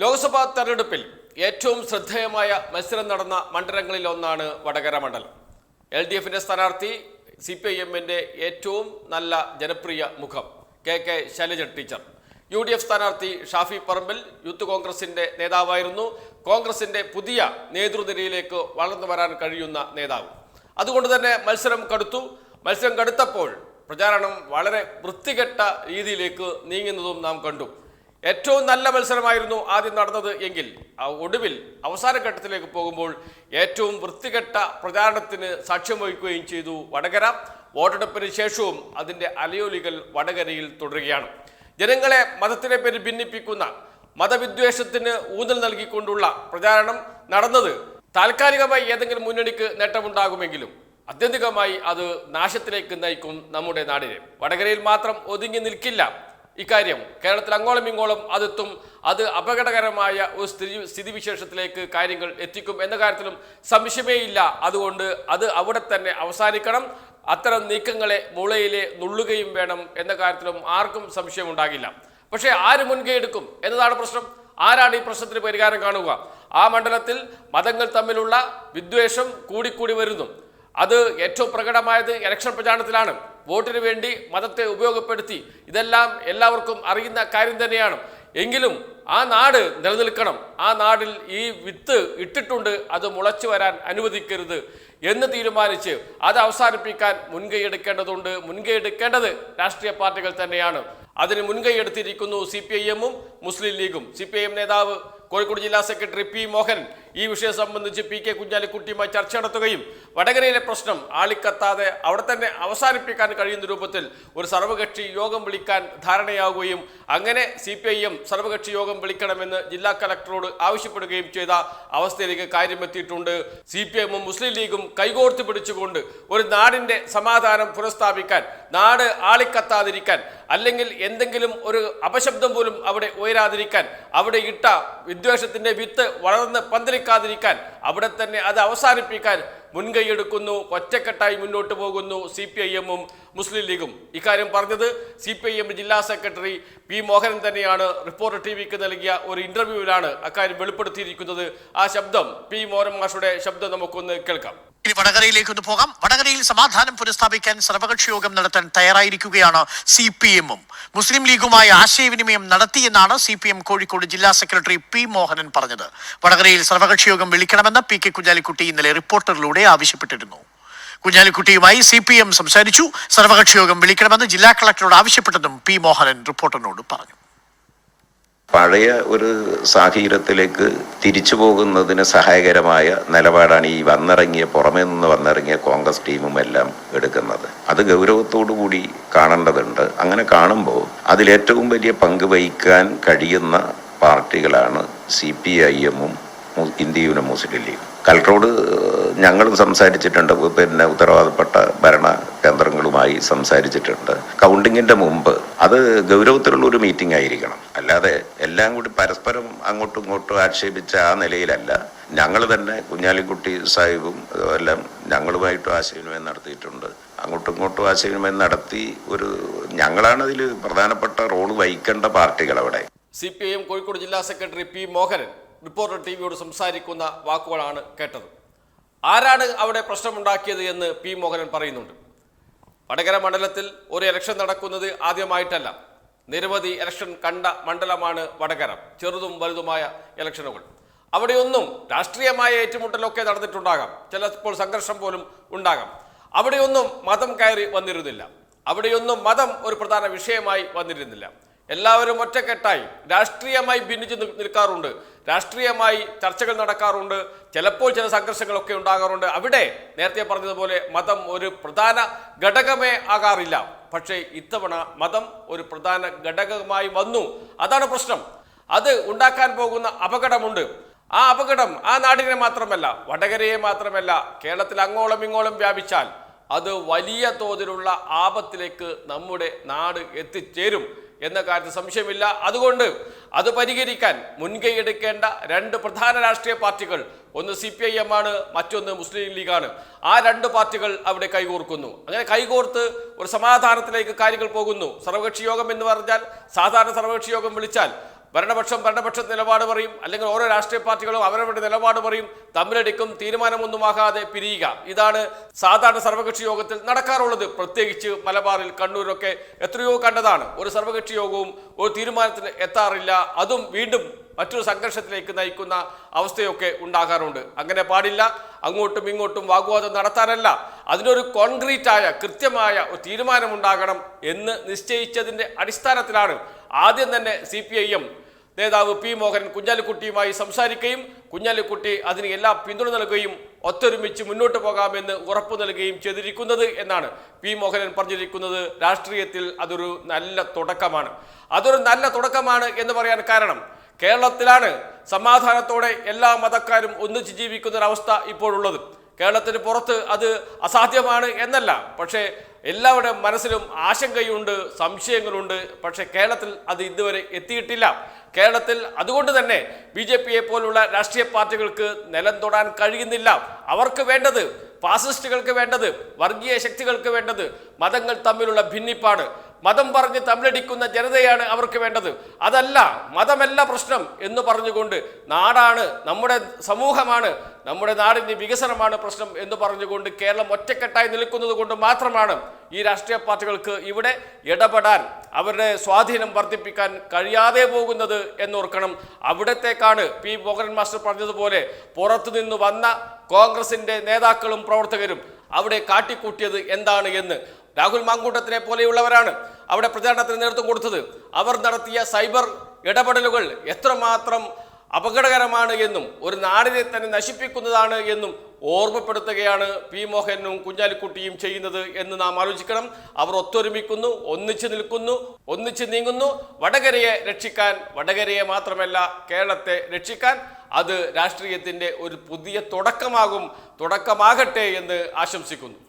ലോക്സഭാ തെരഞ്ഞെടുപ്പിൽ ഏറ്റവും ശ്രദ്ധേയമായ മത്സരം നടന്ന മണ്ഡലങ്ങളിൽ ഒന്നാണ് വടകര മണ്ഡലം. എൽ ഡി എഫിന്റെ സ്ഥാനാർത്ഥി സി പി ഐ എമ്മിന്റെ ഏറ്റവും നല്ല ജനപ്രിയ മുഖം K K Shailaja teacher. U D F സ്ഥാനാർത്ഥി ഷാഫി പറമ്പിൽ യൂത്ത് കോൺഗ്രസിന്റെ നേതാവായിരുന്നു. കോൺഗ്രസിന്റെ പുതിയ നേതൃനിരയിലേക്ക് വളർന്നു വരാൻ കഴിയുന്ന നേതാവ്. അതുകൊണ്ട് തന്നെ മത്സരം കടുത്തു. മത്സരം കടുത്തപ്പോൾ പ്രചാരണം വളരെ വൃത്തികെട്ട രീതിയിലേക്ക് നീങ്ങുന്നതും നാം കണ്ടു. ഏറ്റവും നല്ല മത്സരമായിരുന്നു ആദ്യം നടന്നത് എങ്കിൽ ഒടുവിൽ അവസാന ഘട്ടത്തിലേക്ക് പോകുമ്പോൾ ഏറ്റവും വൃത്തികെട്ട പ്രചാരണത്തിന് സാക്ഷ്യം വഹിക്കുകയും ചെയ്തു വടകര. വോട്ടെടുപ്പിന് ശേഷവും അതിന്റെ അലയോലികൾ വടകരയിൽ തുടരുകയാണ്. ജനങ്ങളെ മതത്തിനെ പേരിൽ ഭിന്നിപ്പിക്കുന്ന മതവിദ്വേഷത്തിന് ഊന്നൽ നൽകിക്കൊണ്ടുള്ള പ്രചാരണം നടന്നത് താൽക്കാലികമായി ഏതെങ്കിലും മുന്നണിക്ക് നേട്ടമുണ്ടാകുമെങ്കിലും അത്യന്തികമായി അത് നാശത്തിലേക്ക് നയിക്കും നമ്മുടെ നാടിനെ. വടകരയിൽ മാത്രം ഒതുങ്ങി നിൽക്കില്ല. ഇക്കാര്യം കേരളത്തിൽ അങ്ങോളം ഇങ്ങോളം അതെത്തും. അത് അപകടകരമായ ഒരു സ്ഥിതി സ്ഥിതിവിശേഷത്തിലേക്ക് കാര്യങ്ങൾ എത്തിക്കും എന്ന കാര്യത്തിലും സംശയമേ ഇല്ല. അതുകൊണ്ട് അത് അവിടെ തന്നെ അവസാനിക്കണം. അത്തരം നീക്കങ്ങളെ മുളയിലെ നുള്ളുകയും വേണം എന്ന കാര്യത്തിലും ആർക്കും സംശയം ഉണ്ടാകില്ല പക്ഷേ ആര് മുൻകൈ എടുക്കും എന്നതാണ് പ്രശ്നം. ആരാണ് ഈ പ്രശ്നത്തിന് പരിഹാരം കാണുക? ആ മണ്ഡലത്തിൽ മതങ്ങൾ തമ്മിലുള്ള വിദ്വേഷം കൂടിക്കൂടി വരുന്നു. അത് ഏറ്റവും പ്രകടമായത് ഇലക്ഷൻ പ്രചാരണത്തിലാണ്. വോട്ടിന് വേണ്ടി മതത്തെ ഉപയോഗപ്പെടുത്തി ഇതെല്ലാം എല്ലാവർക്കും അറിയുന്ന കാര്യം തന്നെയാണ്. എങ്കിലും ആ നാട് നിലനിൽക്കണം. ആ നാടിൽ ഈ വിത്ത് ഇട്ടിട്ടുണ്ട് അത് മുളച്ചു വരാൻ അനുവദിക്കരുത് എന്ന് തീരുമാനിച്ച് അത് അവസാനിപ്പിക്കാൻ മുൻകൈ എടുക്കേണ്ടതുണ്ട് മുൻകൈ എടുക്കേണ്ടത് രാഷ്ട്രീയ പാർട്ടികൾ തന്നെയാണ്. അതിന് മുൻകൈ എടുത്തിരിക്കുന്നു സി പി ഐ എമ്മും മുസ്ലിം ലീഗും. സി പി ഐ എം നേതാവ് കോഴിക്കോട് ജില്ലാ സെക്രട്ടറി പി മോഹൻ ഈ വിഷയം സംബന്ധിച്ച് പി കെ കുഞ്ഞാലിക്കുട്ടിയുമായി ചർച്ച നടത്തുകയും വടകരയിലെ പ്രശ്നം ആളിക്കത്താതെ അവിടെ തന്നെ അവസാനിപ്പിക്കാൻ കഴിയുന്ന രൂപത്തിൽ ഒരു സർവകക്ഷി യോഗം വിളിക്കാൻ ധാരണയാവുകയും അങ്ങനെ സി പി ഐ എം സർവകക്ഷി യോഗം വിളിക്കണമെന്ന് ജില്ലാ കലക്ടറോട് ആവശ്യപ്പെടുകയും ചെയ്ത അവസ്ഥയിലേക്ക് കാര്യമെത്തിയിട്ടുണ്ട്. സി പി എമ്മും മുസ്ലിം ലീഗും കൈകോർത്ത് പിടിച്ചുകൊണ്ട് ഒരു നാടിന്റെ സമാധാനം പുനഃസ്ഥാപിക്കാൻ നാട് ആളിക്കത്താതിരിക്കാൻ അല്ലെങ്കിൽ എന്തെങ്കിലും ഒരു അപശബ്ദം പോലും അവിടെ ഉയരാതിരിക്കാൻ അവിടെ ഇട്ട വിദ്വേഷത്തിന്റെ വിത്ത് വളർന്ന് പന്തലിക്കാതിരിക്കാൻ അവിടെ തന്നെ അത് അവസാനിപ്പിക്കാൻ മുൻകൈയെടുക്കുന്നു ഒറ്റക്കെട്ടായി മുന്നോട്ട് പോകുന്നു സി പി ഐ എമ്മും മുസ്ലിം ലീഗും. ഇക്കാര്യം പറഞ്ഞത് സി പി ഐ എം ജില്ലാ സെക്രട്ടറി പി മോഹനൻ തന്നെയാണ്. റിപ്പോർട്ടർ ടി വിക്ക് നൽകിയ ഒരു ഇന്റർവ്യൂവിലാണ് അക്കാര്യം വെളിപ്പെടുത്തിയിരിക്കുന്നത്. ആ ശബ്ദം പി മോഹൻ മാഷുടെ ശബ്ദം നമുക്കൊന്ന് കേൾക്കാം. ഇനി വടകരയിലേക്ക് ഒന്ന് പോകാം. വടകരയിൽ സമാധാനം പുനഃസ്ഥാപിക്കാൻ സർവകക്ഷി യോഗം നടത്താൻ തയ്യാറായിരിക്കുകയാണ് സി പി എമ്മും മുസ്ലിം ലീഗുമായി ആശയവിനിമയം നടത്തിയെന്നാണ് സി പി എം കോഴിക്കോട് ജില്ലാ സെക്രട്ടറി പി മോഹനൻ പറഞ്ഞത്. വടകരയിൽ സർവകക്ഷി യോഗം വിളിക്കണമെന്ന് പി കെ കുഞ്ഞാലിക്കുട്ടി ഇന്നലെ റിപ്പോർട്ടറിലൂടെ ആവശ്യപ്പെട്ടിരുന്നു. കുഞ്ഞാലിക്കുട്ടിയുമായി സി പി എം സംസാരിച്ചു. സർവകക്ഷി യോഗം വിളിക്കണമെന്ന് ജില്ലാ കളക്ടറോട് ആവശ്യപ്പെട്ടെന്നും പി മോഹനൻ റിപ്പോർട്ടറിനോട് പറഞ്ഞു. പഴയ ഒരു സാഹചര്യത്തിലേക്ക് തിരിച്ചു പോകുന്നതിന് സഹായകരമായ നിലപാടാണ് ഈ വന്നിറങ്ങിയ പുറമേ നിന്ന് വന്നിറങ്ങിയ കോൺഗ്രസ് ടീമും എല്ലാം എടുക്കുന്നത്. അത് ഗൗരവത്തോടു കൂടി കാണേണ്ടതുണ്ട്. അങ്ങനെ കാണുമ്പോൾ അതിലേറ്റവും വലിയ പങ്ക് വഹിക്കാൻ കഴിയുന്ന പാർട്ടികളാണ് സി പി ഐ എമ്മും ഇന്ത്യ മുസ്ലിം ലീഗും കലക്ടറോട് ഞങ്ങളും സംസാരിച്ചിട്ടുണ്ട്. പിന്നെ ഉത്തരവാദപ്പെട്ട ഭരണ കേന്ദ്രങ്ങളുമായി സംസാരിച്ചിട്ടുണ്ട്. കൗണ്ടിങ്ങിന്റെ മുമ്പ് അത് ഗൗരവത്തിലുള്ള ഒരു മീറ്റിംഗ് ആയിരിക്കണം. അല്ലാതെ എല്ലാം കൂടി പരസ്പരം അങ്ങോട്ടും ഇങ്ങോട്ടും ആക്ഷേപിച്ച ആ നിലയിലല്ല. ഞങ്ങൾ തന്നെ കുഞ്ഞാലിക്കുട്ടി സാഹിബും എല്ലാം ഞങ്ങളുമായിട്ടും ആശയവിനിമയം നടത്തിയിട്ടുണ്ട്. അങ്ങോട്ടും ഇങ്ങോട്ടും ആശയവിനിമയം നടത്തി ഒരു ഞങ്ങളാണ് അതിൽ പ്രധാനപ്പെട്ട റോൾ വഹിക്കേണ്ട പാർട്ടികൾ അവിടെ. C P I M Kozhikode ജില്ലാ secretary P Mohanan reporter T വിയോട് സംസാരിക്കുന്ന വാക്കുകളാണ് കേട്ടത്. ആരാണ് അവിടെ പ്രശ്നമുണ്ടാക്കിയത് എന്ന് പി മോഹനൻ പറയുന്നുണ്ട്. വടകര മണ്ഡലത്തിൽ ഒരു ഇലക്ഷൻ നടക്കുന്നത് ആദ്യമായിട്ടല്ല. നിരവധി ഇലക്ഷൻ കണ്ട മണ്ഡലമാണ് വടകര ചെറുതും വലുതുമായ ഇലക്ഷനുകൾ അവിടെയൊന്നും രാഷ്ട്രീയമായ ഏറ്റുമുട്ടലൊക്കെ നടന്നിട്ടുണ്ടാകാം. ചിലപ്പോൾ സംഘർഷം പോലും ഉണ്ടാകാം. അവിടെയൊന്നും മതം കയറി വന്നിരുന്നില്ല. അവിടെയൊന്നും മതം ഒരു പ്രധാന വിഷയമായി വന്നിരുന്നില്ല. എല്ലാവരും ഒറ്റക്കെട്ടായി രാഷ്ട്രീയമായി ഭിന്നിച്ച് നിൽക്കാറുണ്ട്. രാഷ്ട്രീയമായി ചർച്ചകൾ നടക്കാറുണ്ട്. ചിലപ്പോൾ ചില സംഘർഷങ്ങളൊക്കെ ഉണ്ടാകാറുണ്ട്. അവിടെ നേരത്തെ പറഞ്ഞതുപോലെ മതം ഒരു പ്രധാന ഘടകമേ ആകാറില്ല. പക്ഷേ ഇത്തവണ മതം ഒരു പ്രധാന ഘടകമായി വന്നു. അതാണ് പ്രശ്നം. അത് ഉണ്ടാക്കാൻ പോകുന്ന അപകടമുണ്ട്. ആ അപകടം ആ നാടിനെ മാത്രമല്ല വടകരയെ മാത്രമല്ല കേരളത്തിൽ അങ്ങോളം ഇങ്ങോളം വ്യാപിച്ചാൽ അത് വലിയ തോതിലുള്ള ആപത്തിലേക്ക് നമ്മുടെ നാട് എത്തിച്ചേരും. എന്ന കാര്യത്തിൽ സംശയമില്ല. അതുകൊണ്ട് അത് പരിഹരിക്കാൻ മുൻകൈ എടുക്കേണ്ട രണ്ട് പ്രധാന രാഷ്ട്രീയ പാർട്ടികൾ ഒന്ന് സി പി ഐ എം ആണ് മറ്റൊന്ന് മുസ്ലിം ലീഗാണ് ആ രണ്ട് പാർട്ടികൾ അവിടെ കൈകോർക്കുന്നു. അങ്ങനെ കൈകോർത്ത് ഒരു സമാധാനത്തിലേക്ക് കാര്യങ്ങൾ പോകുന്നു. സർവകക്ഷി യോഗം എന്ന് പറഞ്ഞാൽ സാധാരണ സർവകക്ഷി യോഗം വിളിച്ചാൽ ഭരണപക്ഷം ഭരണപക്ഷ നിലപാട് പറയും. അല്ലെങ്കിൽ ഓരോ രാഷ്ട്രീയ പാർട്ടികളും അവരവരുടെ നിലപാട് പറയും. തമ്മിലടിക്കും തീരുമാനമൊന്നുമാകാതെ പിരിയുക. ഇതാണ് സാധാരണ സർവകക്ഷി യോഗത്തിൽ നടക്കാറുള്ളത്. പ്രത്യേകിച്ച് മലബാറിൽ കണ്ണൂരൊക്കെ എത്രയോ കണ്ടതാണ്. ഒരു സർവകക്ഷി യോഗവും ഒരു തീരുമാനത്തിന് എത്താറില്ല. അതും വീണ്ടും മറ്റൊരു സംഘർഷത്തിലേക്ക് നയിക്കുന്ന അവസ്ഥയൊക്കെ ഉണ്ടാകാറുണ്ട്. അങ്ങനെ പാടില്ല. അങ്ങോട്ടും ഇങ്ങോട്ടും വാഗ്വാദം നടത്താനല്ല. അതിനൊരു കോൺക്രീറ്റായ കൃത്യമായ ഒരു തീരുമാനമുണ്ടാകണം എന്ന് നിശ്ചയിച്ചതിന്റെ അടിസ്ഥാനത്തിലാണ് ആദ്യം തന്നെ സി നേതാവ് പി മോഹൻ കുഞ്ഞാലിക്കുട്ടിയുമായി സംസാരിക്കുകയും കുഞ്ഞാലിക്കുട്ടി അതിന് എല്ലാ പിന്തുണ നൽകുകയും ഒത്തൊരുമിച്ച് മുന്നോട്ട് പോകാമെന്ന് ഉറപ്പു നൽകുകയും ചെയ്തിരിക്കുന്നത് എന്നാണ് പി മോഹനൻ പറഞ്ഞിരിക്കുന്നത്. രാഷ്ട്രീയത്തിൽ അതൊരു നല്ല തുടക്കമാണ്. അതൊരു നല്ല തുടക്കമാണ് എന്ന് പറയാൻ കാരണം കേരളത്തിലാണ് സമാധാനത്തോടെ എല്ലാ മതക്കാരും ഒന്നിച്ച് ജീവിക്കുന്ന ഒരവസ്ഥ ഇപ്പോഴുള്ളത്. കേരളത്തിന് പുറത്ത് അത് അസാധ്യമാണ് എന്നല്ല. പക്ഷേ എല്ലാവരുടെ മനസ്സിലും ആശങ്കയുണ്ട് സംശയങ്ങളുണ്ട്. പക്ഷേ കേരളത്തിൽ അത് ഇതുവരെ എത്തിയിട്ടില്ല. കേരളത്തിൽ അതുകൊണ്ട് തന്നെ ബി ജെ പിയെ പോലുള്ള രാഷ്ട്രീയ പാർട്ടികൾക്ക് നിലം തൊടാൻ കഴിയുന്നില്ല. അവർക്ക് വേണ്ടത് ഫാസിസ്റ്റുകൾക്ക് വേണ്ടത് വർഗീയ ശക്തികൾക്ക് വേണ്ടത് മതങ്ങൾ തമ്മിലുള്ള ഭിന്നിപ്പാണ്. മതം പറഞ്ഞ് തമ്മിലടിക്കുന്ന ജനതയാണ് അവർക്ക് വേണ്ടത്. അതല്ല മതമല്ല പ്രശ്നം എന്ന് പറഞ്ഞുകൊണ്ട് നാടാണ് നമ്മുടെ സമൂഹമാണ് നമ്മുടെ നാടിന്റെ വികസനമാണ് പ്രശ്നം എന്ന് പറഞ്ഞുകൊണ്ട് കേരളം ഒറ്റക്കെട്ടായി നിൽക്കുന്നത് കൊണ്ട് മാത്രമാണ് ഈ രാഷ്ട്രീയ പാർട്ടികൾക്ക് ഇവിടെ ഇടപെടാൻ അവരുടെ സ്വാധീനം വർദ്ധിപ്പിക്കാൻ കഴിയാതെ പോകുന്നത് എന്നോർക്കണം. അവിടത്തേക്കാണ് പി മോഹൻ മാസ്റ്റർ പറഞ്ഞതുപോലെ പുറത്തുനിന്ന് വന്ന കോൺഗ്രസിന്റെ നേതാക്കളും പ്രവർത്തകരും അവിടെ കാട്ടിക്കൂട്ടിയത് എന്താണ് എന്ന്. രാഹുൽ മാങ്കൂട്ടത്തിനെ പോലെയുള്ളവരാണ്. അവിടെ പ്രചാരണത്തിന് നേതൃത്വം കൊടുത്തത്. അവർ നടത്തിയ സൈബർ ഇടപെടലുകൾ എത്രമാത്രം അപകടകരമാണ് എന്നും ഒരു നാടിനെ തന്നെ നശിപ്പിക്കുന്നതാണ് എന്നും ഓർമ്മപ്പെടുത്തുകയാണ് പി മോഹനും കുഞ്ഞാലിക്കുട്ടിയും ചെയ്യുന്നത് എന്ന് നാം ആലോചിക്കണം. അവർ ഒത്തൊരുമിക്കുന്നു ഒന്നിച്ചു നിൽക്കുന്നു ഒന്നിച്ചു നീങ്ങുന്നു. വടകരയെ രക്ഷിക്കാൻ വടകരയെ മാത്രമല്ല കേരളത്തെ രക്ഷിക്കാൻ അത് രാഷ്ട്രീയത്തിന്റെ ഒരു പുതിയ തുടക്കമാകും തുടക്കമാകട്ടെ എന്ന് ആശംസിക്കുന്നു.